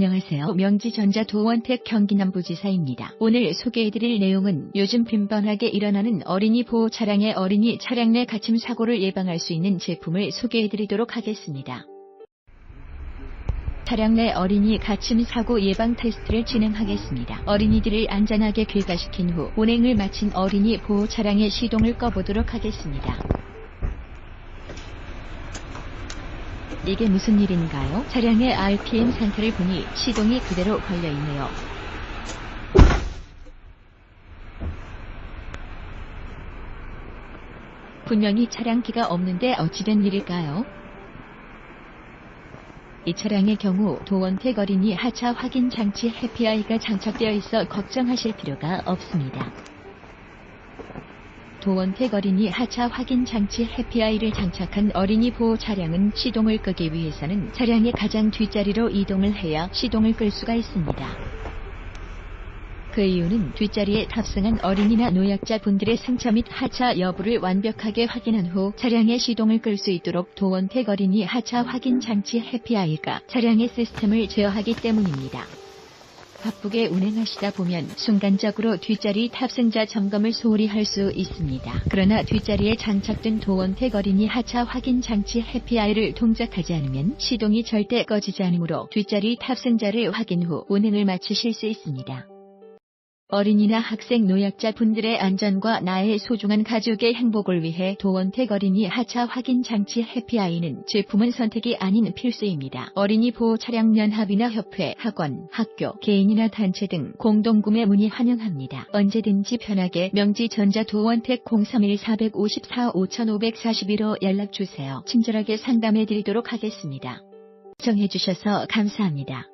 김진호 명지전자 도원택 경기남부지사입니다. 오늘 소개해드릴 내용은 요즘 빈번하게 일어나는 어린이 보호 차량의 어린이 차량 내 갇힘 사고를 예방할 수 있는 제품을 소개해드리도록 하겠습니다. 차량 내 어린이 갇힘 사고 예방 테스트를 진행하겠습니다. 어린이들을 안전하게 귀가시킨 후 운행을 마친 어린이 보호 차량의 시동을 꺼보도록 하겠습니다. 이게 무슨 일인가요? 차량의 RPM 상태를 보니 시동이 그대로 걸려있네요. 분명히 차량 키가 없는데 어찌된 일일까요? 이 차량의 경우 도원택 어린이 하차 확인 장치 해피아이가 장착되어 있어 걱정하실 필요가 없습니다. 도원택 어린이 하차 확인 장치 해피아이를 장착한 어린이 보호 차량은 시동을 끄기 위해서는 차량의 가장 뒷자리로 이동을 해야 시동을 끌 수가 있습니다. 그 이유는 뒷자리에 탑승한 어린이나 노약자 분들의 승차 및 하차 여부를 완벽하게 확인한 후 차량의 시동을 끌 수 있도록 도원택 어린이 하차 확인 장치 해피아이가 차량의 시스템을 제어하기 때문입니다. 바쁘게 운행하시다 보면 순간적으로 뒷자리 탑승자 점검을 소홀히 할 수 있습니다. 그러나 뒷자리에 장착된 도원택 어린이 하차 확인 장치 해피아이를 동작하지 않으면 시동이 절대 꺼지지 않으므로 뒷자리 탑승자를 확인 후 운행을 마치실 수 있습니다. 어린이나 학생 노약자 분들의 안전과 나의 소중한 가족의 행복을 위해 도원택 어린이 하차 확인 장치 해피아이는 제품은 선택이 아닌 필수입니다. 어린이 보호 차량 연합이나 협회, 학원, 학교, 개인이나 단체 등 공동구매 문의 환영합니다. 언제든지 편하게 명지전자 도원택 031-454-5541로 연락주세요. 친절하게 상담해 드리도록 하겠습니다. 시청해주셔서 감사합니다.